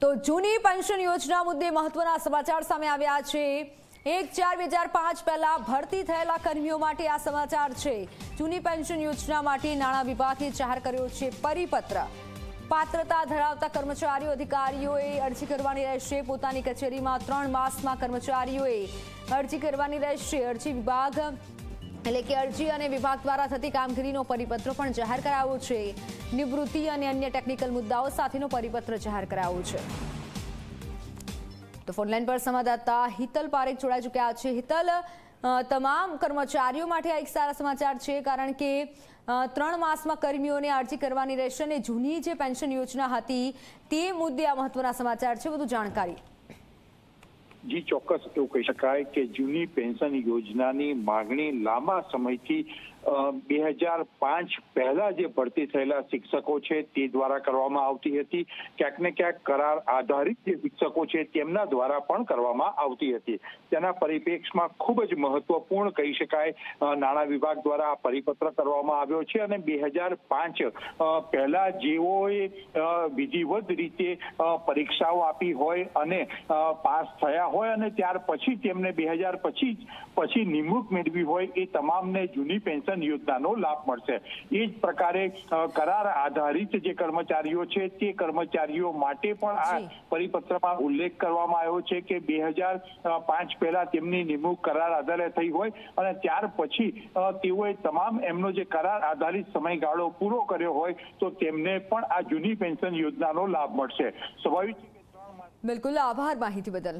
તો જૂની પેન્શન યોજના મુદ્દે મહત્વના સમાચાર સામે આવ્યા છે. એક ચાર બે હજાર પાંચ પહેલા ભરતી થયેલા કર્મીઓ માટે આ સમાચાર છે. જૂની પેન્શન યોજના માટે નાણાં વિભાગે જાહેર કર્યો છે પરિપત્ર. પાત્રતા ધરાવતા કર્મચારીઓ અધિકારીઓએ અરજી કરવાની રહેશે. પોતાની કચેરીમાં ત્રણ માસમાં કર્મચારીઓએ અરજી કરવાની રહેશે. અરજી વિભાગ એટલે કે અરજી અને વિભાગ દ્વારા થતી કામગીરીનો પરિપત્ર પણ જાહેર કરાયો છે. નિવૃત્તિ અને અન્ય ટેકનિકલ મુદ્દાઓ સાથેનો પરિપત્ર જાહેર કરાયો છે. તો ફોનલાઈન પર સંવાદદાતા હિતલ પારેખ જોડાઈ ચૂક્યા છે. હિતલ તમામ કર્મચારીઓ માટે આ એક સારા સમાચાર છે, કારણ કે ત્રણ માસમાં કર્મીઓને અરજી કરવાની રહેશે અને જૂની જે પેન્શન યોજના હતી તે મુદ્દે આ મહત્વના સમાચાર છે. વધુ જાણકારી. જી ચોક્કસ એવું કહી શકાય કે જૂની પેન્શન યોજનાની માગણી લાંબા સમયથી બે હજાર પાંચ પહેલા જે ભરતી થયેલા શિક્ષકો છે તે દ્વારા કરવામાં આવતી હતી. ક્યાંક ને ક્યાંક કરાર આધારિત જે શિક્ષકો છે તેમના દ્વારા પણ કરવામાં આવતી હતી. તેના પરિપ્રેક્ષમાં ખૂબ જ મહત્વપૂર્ણ કહી શકાય નાણાં વિભાગ દ્વારા આ પરિપત્ર કરવામાં આવ્યો છે અને બે હજાર પાંચ પહેલા જેઓએ વિધિવત રીતે પરીક્ષાઓ આપી હોય અને પાસ થયા હોય અને ત્યાર પછી તેમને બે હજાર પછી પછી નિમણૂક મેળવી હોય એ તમામને જૂની પેન્શન યોજનાનો લાભ મળશે. એ જ પ્રકારે કરાર આધારિત જે કર્મચારીઓ છે તે કર્મચારીઓ માટે પણ આ પરિપત્રમાં ઉલ્લેખ કરવામાં આવ્યો છે કે બે હજાર પાંચ પહેલા તેમની નિમણૂક કરાર આધારે થઈ હોય અને ત્યાર પછી તેઓએ તમામ એમનો જે કરાર આધારિત સમયગાળો પૂરો કર્યો હોય તો તેમને પણ આ જૂની પેન્શન યોજનાનો લાભ મળશે. સ્વાભાવિક બિલકુલ આભાર માહિતી બદલ.